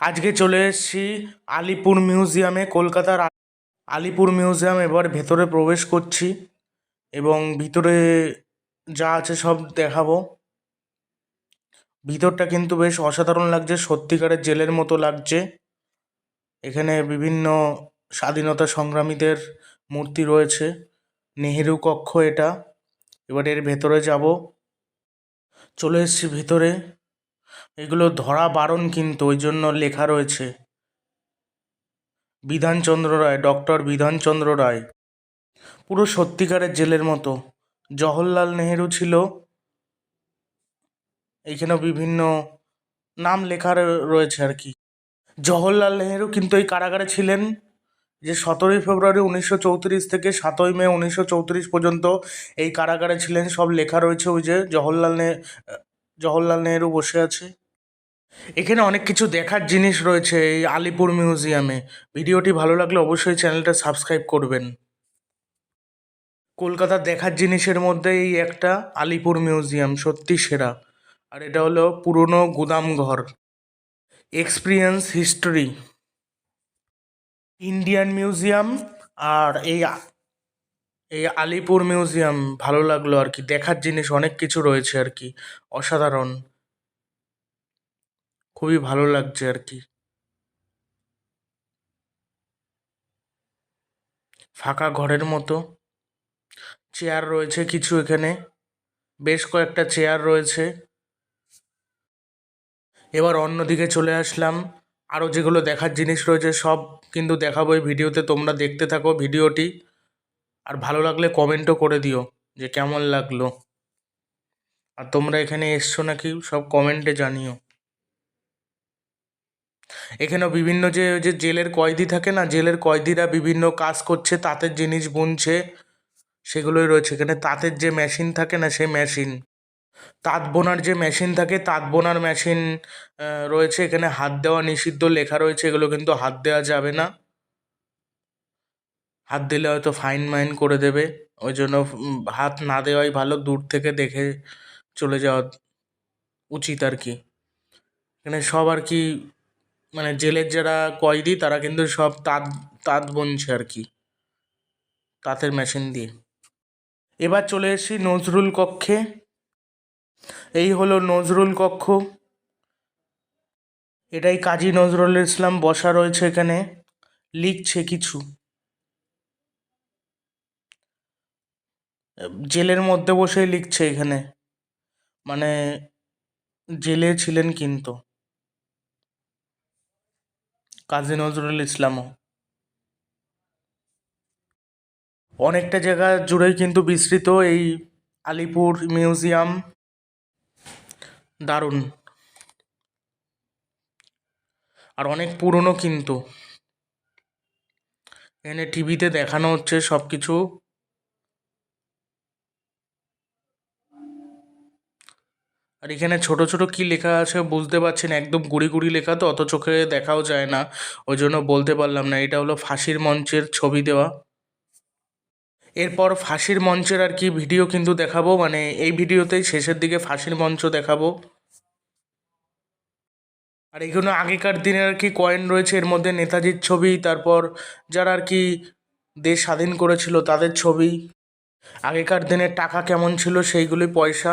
আজকে চলে এসেছি আলিপুর মিউজিয়ামে, কলকাতার আলিপুর মিউজিয়াম, এবার ভেতরে প্রবেশ করছি এবং ভিতরে যা আছে সব দেখাবো। ভিতরটা কিন্তু বেশ অসাধারণ লাগছে, সত্যিকারের জেলের মতো লাগছে। এখানে বিভিন্ন স্বাধীনতা সংগ্রামীদের মূর্তি রয়েছে, নেহেরু কক্ষ এটা। এবার এর ভেতরে যাব। চলে এসেছি ভিতরে। এগুলো ধরা বারণ কিন্তু ওই জন্য লেখা রয়েছে। বিধানচন্দ্র রায়, ডক্টর বিধানচন্দ্র রায়। পুরো সত্যিকারের জেলের মতো। জওহরলাল নেহেরু ছিল। এইখানেও বিভিন্ন নাম লেখা রয়েছে আর কি। জওহরলাল নেহেরু কিন্তু এই কারাগারে ছিলেন যে সতেরোই ফেব্রুয়ারি উনিশশো চৌত্রিশ থেকে সাতই মে উনিশশো চৌত্রিশ পর্যন্ত এই কারাগারে ছিলেন। সব লেখা রয়েছে ওই যে জওহরলাল নে, জওহরলাল নেহেরু বসে আছে। এখানে অনেক কিছু দেখার জিনিস রয়েছে এই আলিপুর মিউজিয়ামে। ভিডিওটি ভালো লাগলে অবশ্যই চ্যানেলটা সাবস্ক্রাইব করবেন। কলকাতার দেখার জিনিসের মধ্যে এই একটা আলিপুর মিউজিয়াম, সত্যি সেরা। আর এটা হলো পুরনো গুদামঘর এক্সপিরিয়েন্স হিস্টোরি ইন্ডিয়ান মিউজিয়াম আর এই এই আলিপুর মিউজিয়াম ভালো লাগল আর কি। দেখার জিনিস, অনেক কিছু রয়েছে আর কি। অসাধারণ। খুবই ভালো লাগছে আর কি ফাঁকা ঘরের মতো। চেয়ার রয়েছে কিছু এখানে। বেশ কয়েকটা চেয়ার রয়েছে। এবার অন্যদিকে চলে আসলাম। আরও যেগুলো দেখার জিনিস রয়েছে সব কিন্তু দেখাবো এই ভিডিওতে। তোমরা দেখতে থাকো ভিডিওটি। আর ভালো লাগলে কমেন্টও করে দিও যে কেমন লাগল। আর তোমরা এখানে এসছো নাকি সব কমেন্টে জানিও। এখানেও বিভিন্ন যে যে জেলের কয়েদি থাকে না, জেলের কয়েদিরা বিভিন্ন কাজ করছে, তাঁতের জিনিস বুনছে, সেগুলোই রয়েছে। এখানে তাঁতের যে মেশিন থাকে না, সেই মেশিন। তাঁত বোনার যে মেশিন থাকে, তাঁত বোনার মেশিন রয়েছে। এখানে হাত দেওয়া নিষিদ্ধ লেখা রয়েছে, এগুলো কিন্তু হাত দেওয়া যাবে না। হাত দিলে হয়তো ফাইন মাইন করে দেবে। ওই জন্য হাত না দেওয়াই ভালো, দূর থেকে দেখে চলে যাওয়া উচিত আর কি। এখানে সব আর কি মানে জেলের যারা কয়েদি, তারা কিন্তু সব তাঁত তাঁত বুনছে আর কি। তাঁতের মেশিন দিয়ে। এবার চলে এসেছি নজরুল কক্ষে। এই হলো নজরুল কক্ষ। এটাই কাজী নজরুল ইসলাম বসা রয়েছে এখানে। লিখছে কিছু। জেলের মধ্যে বসেই লিখছে এখানে। মানে জেলে ছিলেন কিন্তু। কাজী নজরুল ইসলামও। অনেকটা জায়গা জুড়েই কিন্তু বিস্তৃত এই আলিপুর মিউজিয়াম। দারুণ। আর অনেক পুরনো কিন্তু। এনে টিভিতে দেখানো হচ্ছে সব কিছু আর এখানে ছোট ছোট কি লেখা আছে বুঝতে পারছি না, একদম গুড়ি গুড়ি লেখা তো অত চোখে দেখাও যায় না, ওই জন্য বলতে পারলাম না, এটা হলো ফাঁসির মঞ্চের ছবি দেওয়া। এরপর ফাঁসির মঞ্চের আর কি ভিডিও কিন্তু দেখাবো মানে এই ভিডিওতেই শেষের দিকে ফাঁসির মঞ্চ দেখাবো। আর এগুলো আগেকার দিনের আর কি কয়েন রয়েছে, এর মধ্যে নেতাজির ছবি, তারপর যারা আর কি দেশ স্বাধীন করেছিল তাদের ছবি। আগেকার দিনের টাকা কেমন ছিল সেইগুলি পয়সা।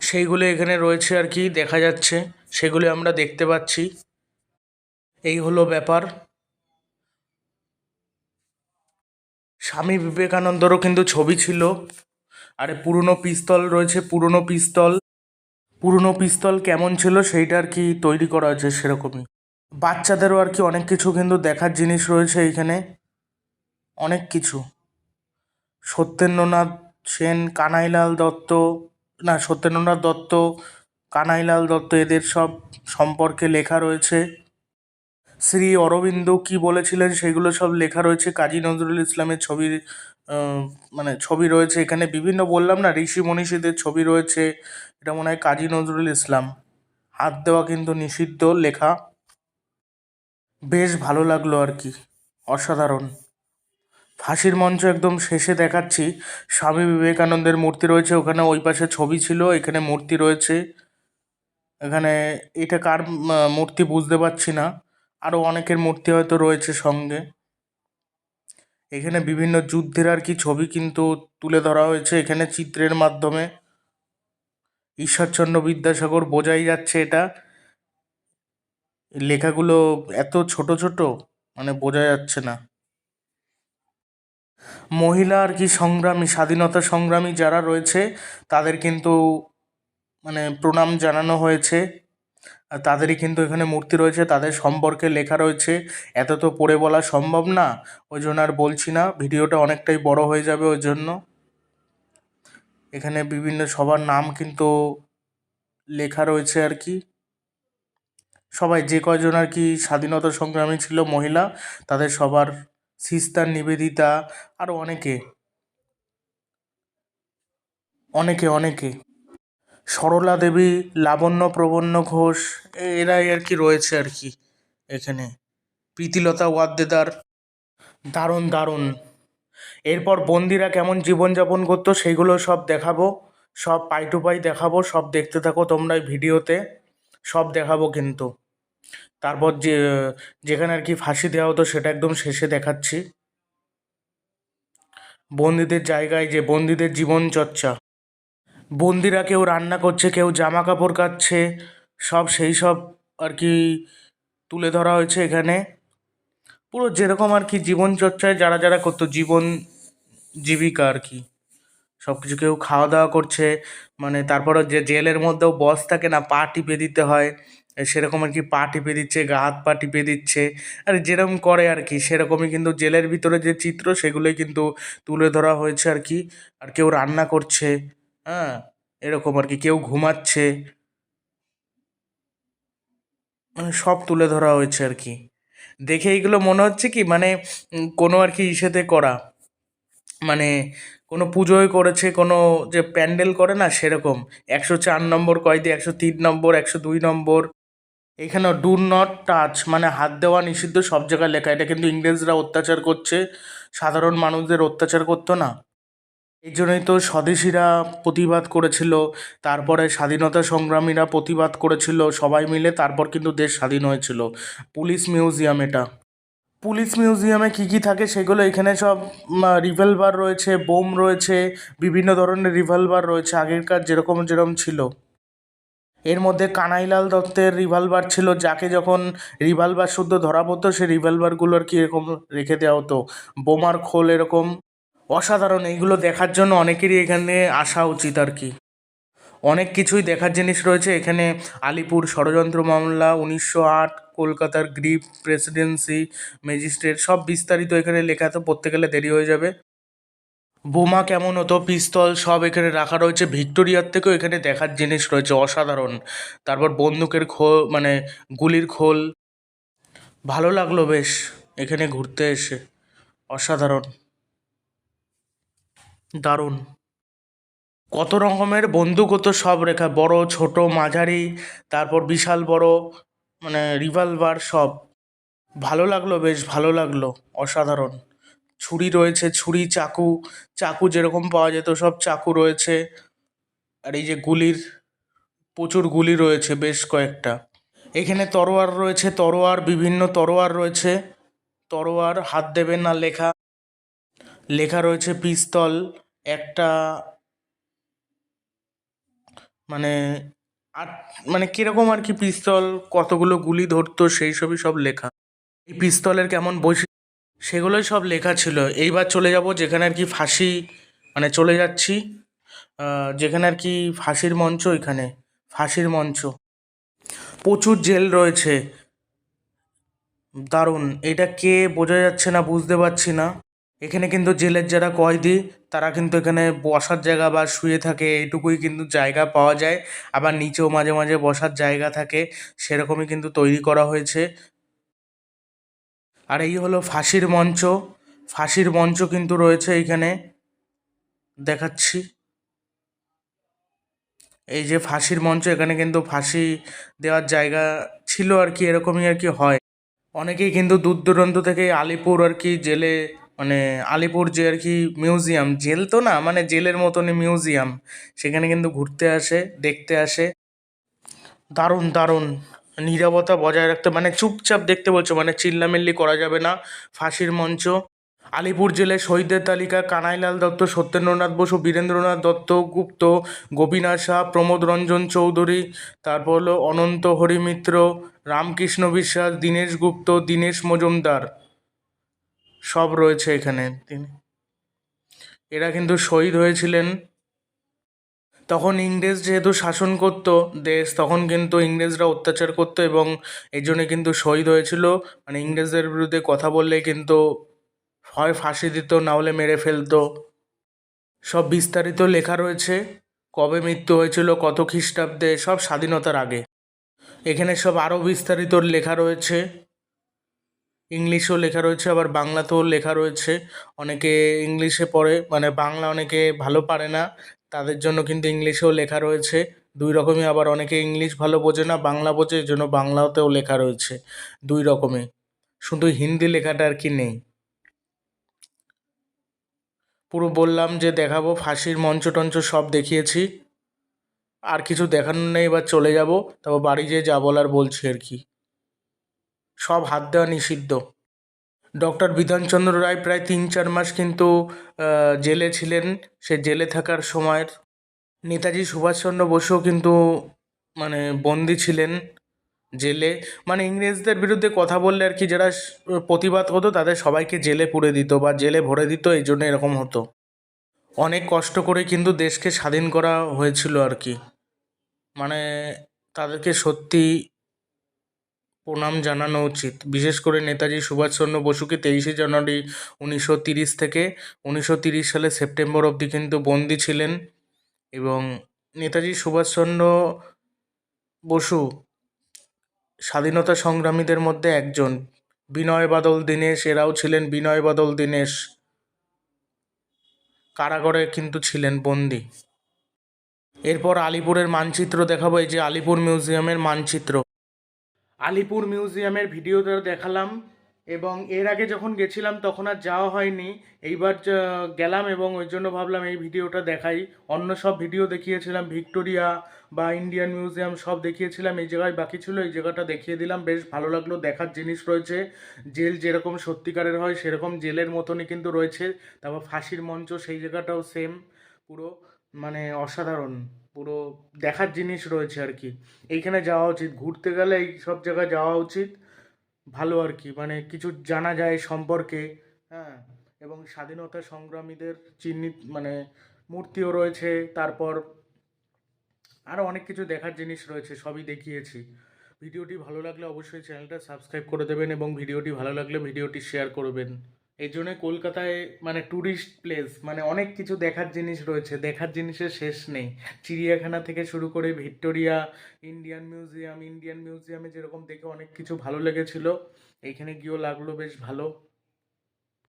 সেইগুলো এখানে রয়েছে আর কি, দেখা যাচ্ছে। সেগুলি আমরা দেখতে পাচ্ছি। এই হলো ব্যাপার। স্বামী বিবেকানন্দরও কিন্তু ছবি ছিল। আরে পুরনো পিস্তল রয়েছে, পুরনো পিস্তল। পুরনো পিস্তল কেমন ছিল সেইটা আর কি তৈরি করা হয়েছে সেরকমই। বাচ্চাদেরও আর কি অনেক কিছু কিন্তু দেখার জিনিস রয়েছে এইখানে। অনেক কিছু। সত্যেন্দ্রনাথ সেন, কানাইলাল দত্ত না, সত্যেন্দ্রনাথ দত্ত, কানাইলাল দত্ত, এদের সব সম্পর্কে লেখা রয়েছে। শ্রী অরবিন্দ কি বলেছিলেন সেগুলো সব লেখা রয়েছে। কাজী নজরুল ইসলামের ছবির মানে ছবি রয়েছে এখানে। বিভিন্ন বললাম না, ঋষি মনীষীদের ছবি রয়েছে। এটা মনে হয় কাজী নজরুল ইসলাম। হাত দেওয়া কিন্তু নিষিদ্ধ লেখা। বেশ ভালো লাগল আর কি। অসাধারণ। ফাঁসির মঞ্চ একদম শেষে দেখাচ্ছি। স্বামী বিবেকানন্দের মূর্তি রয়েছে, ওখানে ওই পাশে ছবি ছিল, এখানে মূর্তি রয়েছে। এখানে এটা কার মূর্তি বুঝতে পারছি না। আরও অনেকের মূর্তি হয়তো রয়েছে সঙ্গে। এখানে বিভিন্ন যুদ্ধের আর কি ছবি কিন্তু তুলে ধরা হয়েছে, এখানে চিত্রের মাধ্যমে। ঈশ্বরচন্দ্র বিদ্যাসাগর বোঝাই যাচ্ছে এটা। লেখাগুলো এত ছোট ছোট মানে বোঝা যাচ্ছে না। মহিলা আর কি সংগ্রামী, স্বাধীনতা সংগ্রামী যারা রয়েছে, তাদের কিন্তু মানে প্রণাম জানানো হয়েছে। আর তাদেরই কিন্তু এখানে মূর্তি রয়েছে, তাদের সম্পর্কে লেখা রয়েছে। এত তো পড়ে বলা সম্ভব না, ওই জন্য আর বলছি না, ভিডিওটা অনেকটাই বড় হয়ে যাবে ওই জন্য। এখানে বিভিন্ন সবার নাম কিন্তু লেখা রয়েছে আর কি। সবাই যে কয়জন আর কি স্বাধীনতা সংগ্রামী ছিল, মহিলা, তাদের সবার সিস্টার নিবেদিতা আরও অনেকে। অনেকে অনেকে। সরলা দেবী, লাবণ্য প্রবন্ন ঘোষ এরাই আর কি রয়েছে আর কি এখানে। প্রীতিলতা ওয়াদ্দেদার, দারুণ দারুণ। এরপর বন্দিরা কেমন জীবনযাপন করতো সেইগুলো সব দেখাবো। সব পাই টু পাই দেখাবো, সব দেখতে থাকো তোমরা ভিডিওতে। সব দেখাবো কিন্তু। তারপর যে, যেখানে আর কি ফাঁসি দেওয়া হতো সেটা একদম শেষে দেখাচ্ছি। বন্দিদের জায়গায় যে, বন্দিদের জীবন চর্চা বন্দিরা কেউ রান্না করছে, কেউ জামা কাপড় কাচ্ছে সব সেই সব আর কি তুলে ধরা হয়েছে এখানে। পুরো যেরকম আর কি জীবন চর্চায় যারা যারা করতো, জীবন জীবিকা আর কি। সব কিছু কেউ খাওয়া দাওয়া করছে মানে তারপরে যে, জেলের মধ্যেও বস থাকে না, পা টিপে দিতে হয়। সেরকম আর কি পা টিপে দিচ্ছে, গা হাত পা টিপে দিচ্ছে। আর যেরকম করে আর কি, সেরকমই কিন্তু জেলের ভিতরে যে চিত্র, সেগুলোই কিন্তু তুলে ধরা হয়েছে আর কি। আর কেউ রান্না করছে হ্যাঁ এরকম আর কি, কেউ ঘুমাচ্ছে। মানে সব তুলে ধরা হয়েছে আর কি। দেখে এইগুলো মনে হচ্ছে কি মানে কোনো আর কি ইসেতে করা। মানে কোনো পুজোয় করেছে, কোনো যে প্যান্ডেল করে না, সেরকম। একশো চার নম্বর কয়েদি, একশো তিন নম্বর, একশো দুই নম্বর। এখানে ডু নট টাচ মানে হাত দেওয়া নিষিদ্ধ সব জায়গায় লেখা। এটা কিন্তু ইংরেজরা অত্যাচার করছে, সাধারণ মানুষদের অত্যাচার করতো না। এই জন্যই তো স্বদেশীরা প্রতিবাদ করেছিল, তারপরে স্বাধীনতা সংগ্রামীরা প্রতিবাদ করেছিল, সবাই মিলে তারপর কিন্তু দেশ স্বাধীন হয়েছিল। পুলিশ মিউজিয়াম এটা। পুলিশ মিউজিয়ামে কী কী থাকে সেগুলো এখানে সব রিভলভার রয়েছে, বোম রয়েছে, বিভিন্ন ধরনের রিভলভার রয়েছে, আগেরকার যেরকম যেরকম ছিল। এর মধ্যে কানাইলাল দত্তের রিভলভার ছিল, যাকে যখন রিভলভার শুদ্ধ ধরা পড়তো সেই রিভলভারগুলো আর কি এরকম রেখে দেওয়া হতো। বোমার খোল এরকম। অসাধারণ, এইগুলো দেখার জন্য অনেকেরই এখানে আসা উচিত আর কি। অনেক কিছুই দেখার জিনিস রয়েছে। এখানে আলিপুর ষড়যন্ত্র মামলা, উনিশশো আট, কলকাতার গ্রিপ প্রেসিডেন্সি, ম্যাজিস্ট্রেট, সব বিস্তারিত এখানে লেখা তো পড়তে গেলে দেরি হয়ে যাবে। বোমা কেমন হতো, পিস্তল সব এখানে রাখা রয়েছে। ভিক্টোরিয়ার থেকেও এখানে দেখার জিনিস রয়েছে, অসাধারণ। তারপর বন্দুকের খো মানে গুলির খোল। ভালো লাগল বেশ, এখানে ঘুরতে এসে। অসাধারণ। দারুণ। কত রকমের বন্দুক হতো সব রেখা, বড়, ছোট, মাঝারি, তারপর বিশাল, বড় মানে রিভলভার সব। ভালো লাগল বেশ, ভালো লাগল, অসাধারণ। ছুরি রয়েছে, ছুরি, চাকু চাকু যেরকম পাওয়া যেত সব চাকু রয়েছে। আর এই যে গুলির, প্রচুর গুলি রয়েছে বেশ কয়েকটা। এখানে তরোয়ার রয়েছে, তরোয়ার, বিভিন্ন তরোয়ার রয়েছে। তরোয়ার হাত দেবেন না লেখা। লেখা রয়েছে পিস্তল, একটা মানে আর মানে কীরকম আর কি পিস্তল, কতগুলো গুলি ধরতো সেই সবই সব লেখা। এই পিস্তলের কেমন বৈশিষ্ট্য সেগুলোই সব লেখা ছিল। এইবার চলে যাব যেখানে আর কি ফাঁসি মানে চলে যাচ্ছি। যেখানে আর কি ফাঁসির মঞ্চ এখানে, ফাঁসির মঞ্চ। প্রচুর জেল রয়েছে। দারুণ। এটা কে বোঝা যাচ্ছে না, বুঝতে পারছি না। এখানে কিন্তু জেলের যারা কয়েদি, তারা কিন্তু এখানে বসার জায়গা বা শুয়ে থাকে, এইটুকুই কিন্তু জায়গা পাওয়া যায়। আবার নিচেও মাঝে মাঝে বসার জায়গা থাকে। সেরকমই কিন্তু তৈরি করা হয়েছে। আর এই হলো ফাঁসির মঞ্চ। ফাঁসির মঞ্চ কিন্তু রয়েছে এইখানে দেখাচ্ছি। এই যে ফাঁসির মঞ্চ, এখানে কিন্তু ফাঁসি দেওয়ার জায়গা ছিল আর কি, এরকমই আর কি হয়। অনেকেই কিন্তু দূর দূরান্ত থেকে আলিপুর আর কি জেলে মানে আলিপুর যে আর কি মিউজিয়াম, জেল তো না মানে জেলের মতনই মিউজিয়াম, সেখানে কিন্তু ঘুরতে আসে, দেখতে আসে। দারুণ দারুণ। নীরবতা বজায় রাখতে মানে চুপচাপ দেখতে বলছো মানে চিল্লামিল্লি করা যাবে না, ফাঁসির মঞ্চ। আলিপুর জেলায় শহীদদের তালিকা, কানাইলাল দত্ত, সত্যেন্দ্রনাথ বসু, বীরেন্দ্রনাথ দত্ত, গুপ্ত গোপীনাথ শাহ, প্রমোদ রঞ্জন চৌধুরী, তারপর হলো অনন্ত হরিমিত্র, রামকৃষ্ণ বিশ্বাস, দীনেশ গুপ্ত, দীনেশ মজুমদার। সব রয়েছে এখানে। তিনি এরা কিন্তু শহীদ হয়েছিলেন তখন ইংরেজ যেহেতু শাসন করতো দেশ, তখন কিন্তু ইংরেজরা অত্যাচার করতো এবং এই জন্যে কিন্তু শহীদ হয়েছিল। মানে ইংরেজদের বিরুদ্ধে কথা বললে কিন্তু হয় ফাঁসি দিত, না হলে মেরে ফেলতো। সব বিস্তারিত লেখা রয়েছে, কবে মৃত্যু হয়েছিল, কত খ্রিস্টাব্দে, সব স্বাধীনতার আগে। এখানে সব আরও বিস্তারিত লেখা রয়েছে। ইংলিশেও লেখা রয়েছে, আবার বাংলাতেও লেখা রয়েছে। অনেকে ইংলিশে পড়ে মানে বাংলা অনেকে ভালো পারে না। তাদের জন্য কিন্তু ইংলিশেও লেখা রয়েছে। দুই রকমই আবার অনেকে ইংলিশ ভালো বোঝে না, বাংলা বোঝে, এই জন্য বাংলাতেও লেখা রয়েছে দুই রকমই। শুধু হিন্দি লেখাটা আর কি নেই। পুরো বললাম যে দেখাবো, ফাঁসির মঞ্চ টঞ্চ সব দেখিয়েছি। আর কিছু দেখানোর নেই, এবার চলে যাব, তারপর বাড়ি যেয়ে যা বলার বলছি আর কি। সব হাত দেওয়া নিষিদ্ধ। ডক্টর বিধানচন্দ্র রায় প্রায় তিন চার মাস কিন্তু জেলে ছিলেন। সে জেলে থাকার সময়ের নেতাজি সুভাষচন্দ্র বসুও কিন্তু মানে বন্দি ছিলেন জেলে। মানে ইংরেজদের বিরুদ্ধে কথা বললে আর কি যারা প্রতিবাদ হতো তাদের সবাইকে জেলে পুরে দিত বা জেলে ভরে দিত, এই জন্য এরকম হতো। অনেক কষ্ট করে কিন্তু দেশকে স্বাধীন করা হয়েছিল আর কি। মানে তাদেরকে সত্যি প্রণাম জানানো উচিত। বিশেষ করে নেতাজি সুভাষচন্দ্র বসুকে তেইশে জানুয়ারি উনিশশো তিরিশ থেকে উনিশশো তিরিশ সালে সেপ্টেম্বর অবধি কিন্তু বন্দি ছিলেন এবং নেতাজি সুভাষচন্দ্র বসু স্বাধীনতা সংগ্রামীদের মধ্যে একজন। বিনয় বাদল দীনেশ এরাও ছিলেন বিনয় বাদল দীনেশ। কারাগারে কিন্তু ছিলেন বন্দি। এরপর আলিপুরের মানচিত্র দেখাবো, এই যে আলিপুর মিউজিয়ামের মানচিত্র। আলিপুর মিউজিয়ামের ভিডিওটা দেখালাম এবং এর আগে যখন গেছিলাম তখন আর যাওয়া হয়নি। এইবার গেলাম এবং ওই জন্য ভাবলাম এই ভিডিওটা দেখাই। অন্য সব ভিডিও দেখিয়েছিলাম, ভিক্টোরিয়া বা ইন্ডিয়ান মিউজিয়াম সব দেখিয়েছিলাম। এই জায়গায় বাকি ছিল, এই জায়গাটা দেখিয়ে দিলাম। বেশ ভালো লাগল, দেখার জিনিস রয়েছে। জেল যেরকম সত্যিকারের হয়, সেরকম জেলের মতনই কিন্তু রয়েছে। তারপর ফাঁসির মঞ্চ, সেই জায়গাটাও সেম পুরো মানে অসাধারণ। পুরো দেখার জিনিস রয়েছে আর কি। এইখানে যাওয়া উচিত, ঘুরতে গেলে এই সব জায়গায় যাওয়া উচিত। ভালো আর কি মানে কিছু জানা যায় সম্পর্কে হ্যাঁ। এবং স্বাধীনতা সংগ্রামীদের চিহ্নিত মানে মূর্তিও রয়েছে, তারপর আরও অনেক কিছু দেখার জিনিস রয়েছে, সবই দেখিয়েছি। ভিডিওটি ভালো লাগলে অবশ্যই চ্যানেলটা সাবস্ক্রাইব করে দেবেন এবং ভিডিওটি ভালো লাগলে ভিডিওটি শেয়ার করবেন। এই জন্য কলকাতায় মানে ট্যুরিস্ট প্লেস মানে অনেক কিছু দেখার জিনিস রয়েছে, দেখার জিনিসের শেষ নেই। চিড়িয়াখানা থেকে শুরু করে ভিক্টোরিয়া ইন্ডিয়ান মিউজিয়াম ইন্ডিয়ান মিউজিয়ামে যেরকম দেখে অনেক কিছু ভালো লেগেছিল, এইখানে গিয়েও লাগল বেশ ভালো।